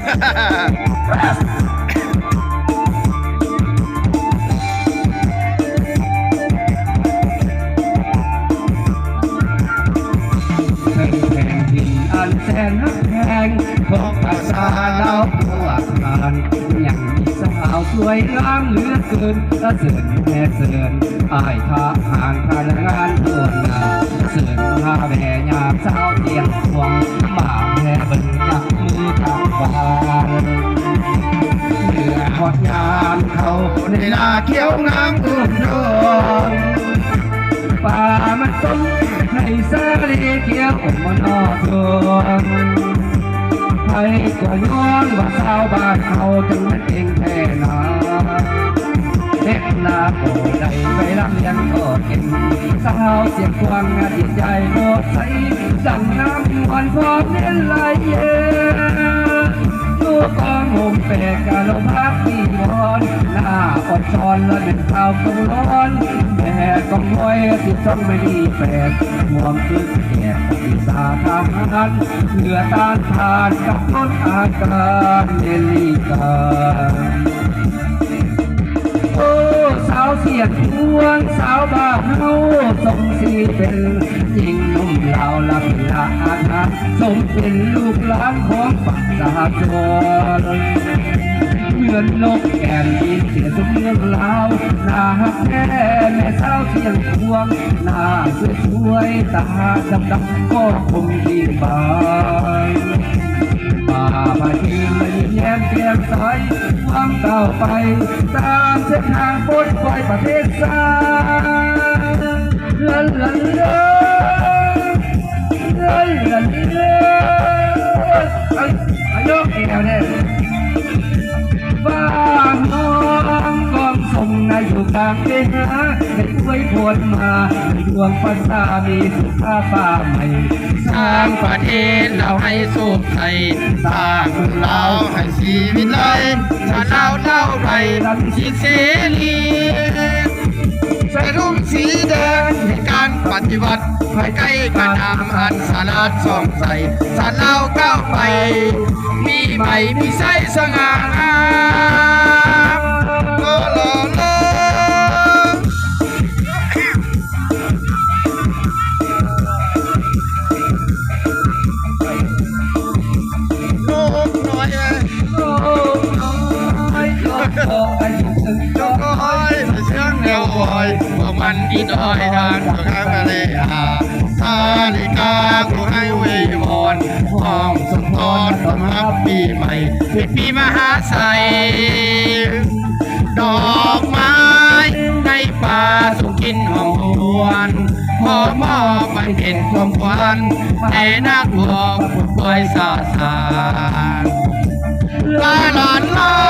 แผ่นแผ่นดินอันแสนรักแพงของภาษาเรา สวยงามเหลือเกินละเสริญแม่เสริญอายทาหางการงานตัวนาเสริญมาแม่ยามเช้าเที่ยงควงมาแม่บรรจับมือทางบ้านเหนือหอดยามเขาในนาเขียวงามอุ่นร้อนป่ามันต้นในสาลีเขียวอมมันอดดวง ไปก็ย้อนว่าชาวบ้านเขาจังมันเองแท้นาเด็กนาโอ้ได้ไปรำยังก็เห็นสาวเสียงกวางงานจิตใจโมดใสสั่งน้ำหวานพร้อมเล่นไหลเย็น ตัวกองห่มแปกกะลมพักที่นอนหน้าอดชอนและเป็นข้าวต้องร้อนแม่ก็งอยสิต้องไม่ดีแปดหวมตึกแก่ปีศาจทหารเหลือตานทานกับต้นอาการเดลิกาโอ้สาวเสียด วงสาวบ้านเฮาสมศรีเป็นหญิงหนุ่มลาวลับลาอาสมเป็นลูกหลานของปักสาจรเหมือนนกแก่นบินเสียสมเมืองลาวนาฮักแท้แม่สาวเสียงทวงหน้าสวยสวยๆตาดำดำๆก็คงดีบายาวไป ตามเส้นทางปลดปล่อยประเทศสายลันลันเลลันลันเลไอ้ไอ้ยกแก้วเนี่ย งนายอยู่กลางเวหาได้ช่วยพวนมาดวงภาษามีสุภาพป่าใหม่สร้างประเทศเราให้สุขใจสร้างเมืองเราให้ชีวิตไลชาเราเล่าไปดังชีเสรีใส่รุ่งสีแดงในการปฏิวัติภายใกล้การทำอันสาราสองใสสารเราก้าวไป มีใหม่มีไส้สง่า ยโอ้ยโอ้ยเสียงแนววอยพวกมันอีดอยทางทางทะเลอาทาลิกาผู้ให้เวยวอนห้องสมพรสมับปีใหม่ป็นปีมหาไสยดอกไม้ในป่าสุกินหอมหวนหอมมอบมันเป็นความควันแต่นักบวกบวยสาสารลาลาลา